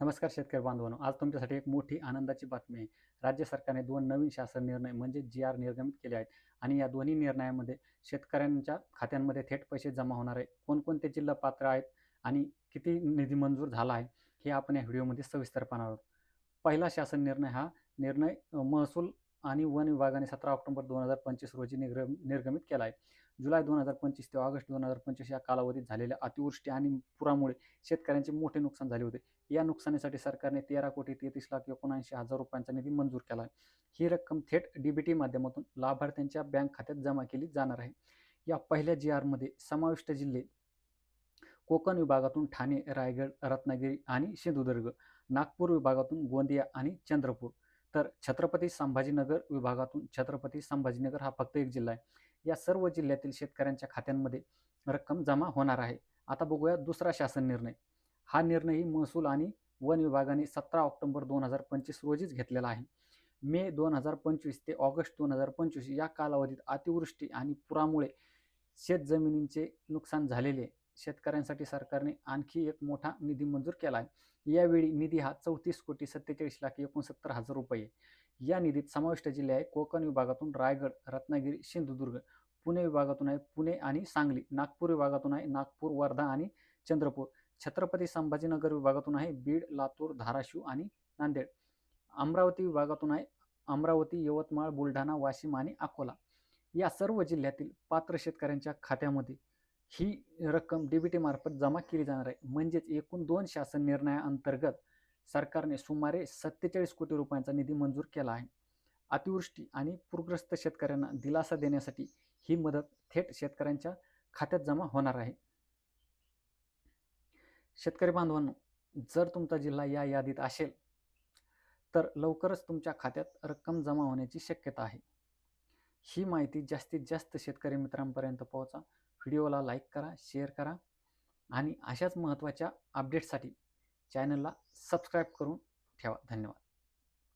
नमस्कार शेतकरी बांधवांनो आज तुमच्यासाठी एक मोठी आनंदाची बातमी आहे. राज्य सरकारने दोन नवीन शासन निर्णय म्हणजे जी आर निर्गमित केले आहेत आणि या दोन्ही निर्णयामध्ये शेतकऱ्यांच्या खात्यांमध्ये थेट पैसे जमा होणार आहे. कोणकोणते जिल्हा पात्र आहेत आणि किती निधी मंजूर झाला आहे हे आपण या व्हिडिओमध्ये सविस्तर पाहणार आहोत. पहिला शासन निर्णय हा निर्णय महसूल आणि वन विभागाने सतरा ऑक्टोबर दोन हजार पंचवीस रोजी निर्ग निर्गमित केला आहे जुलै दोन हजार पंचवीस ते ऑगस्ट दोन हजार पंचवीस या कालावधीत झालेल्या अतिवृष्टी आणि पुरामुळे शेतकऱ्यांचे मोठे नुकसान झाले होते. या नुकसानीसाठी सरकारने तेरा कोटी तेहतीस लाख एकोणऐंशी हजार रुपयांचा निधी मंजूर केला आहे ही रक्कम थेट डीबीटी माध्यमातून लाभार्थ्यांच्या बँक खात्यात जमा केली जाणार आहे. या पहिल्या जी आरमध्ये समाविष्ट जिल्हे कोकण विभागातून ठाणे रायगड रत्नागिरी आणि सिंधुदुर्ग नागपूर विभागातून गोंदिया आणि चंद्रपूर तर छत्रपती संभाजीनगर विभागातून छत्रपती संभाजीनगर हा फक्त एक जिल्हा आहे. या सर्व जिल्ह्यातील शेतकऱ्यांच्या खात्यांमध्ये रक्कम जमा होणार आहे. आता बघूया दुसरा शासन निर्णय. हा निर्णयही महसूल आणि वन विभागाने सतरा ऑक्टोबर दोन हजार पंचवीस रोजीच घेतलेला आहे. मे दोन हजार पंचवीस ते ऑगस्ट दोन हजार पंचवीस या कालावधीत अतिवृष्टी आणि पुरामुळे शेतजमिनींचे नुकसान झालेले शेतकऱ्यांसाठी सरकारने आणखी एक मोठा निधी मंजूर केला आहे. यावेळी निधी हा चौतीस कोटी सत्तेचाळीस लाख एकोणसत्तर हजार रुपये. या निधीत समाविष्ट जिल्हे आहे कोकण विभागातून रायगड रत्नागिरी सिंधुदुर्ग. पुणे विभागातून आहे पुणे आणि सांगली. नागपूर विभागातून आहे नागपूर वर्धा आणि चंद्रपूर. छत्रपती संभाजीनगर विभागातून आहे बीड लातूर धाराशिव आणि नांदेड. अमरावती विभागातून आहे अमरावती यवतमाळ बुलढाणा वाशिम आणि अकोला. या सर्व जिल्ह्यातील पात्र शेतकऱ्यांच्या खात्यामध्ये ही रक्कम डीबीटी मार्फत जमा केली जाणार आहे. म्हणजेच एकूण दोन शासन निर्णयाअंतर्गत सरकारने सुमारे सत्तेचाळीस कोटी रुपयांचा निधी मंजूर केला आहे. अतिवृष्टी आणि पूरग्रस्त शेतकऱ्यांना दिलासा देण्यासाठी ही मदत थेट शेतकऱ्यांच्या खात्यात जमा होणार आहे. शेतकरी बांधवांनो जर तुमचा जिल्हा या यादीत असेल तर लवकरच तुमच्या खात्यात रक्कम जमा होण्याची शक्यता आहे. ही माहिती जास्तीत जास्त शेतकरी मित्रांपर्यंत पोहोचा. व्हिडिओला लाईक करा शेअर करा आणि अशाच महत्त्वाच्या अपडेट्ससाठी चॅनलला सबस्क्राईब करून ठेवा. धन्यवाद.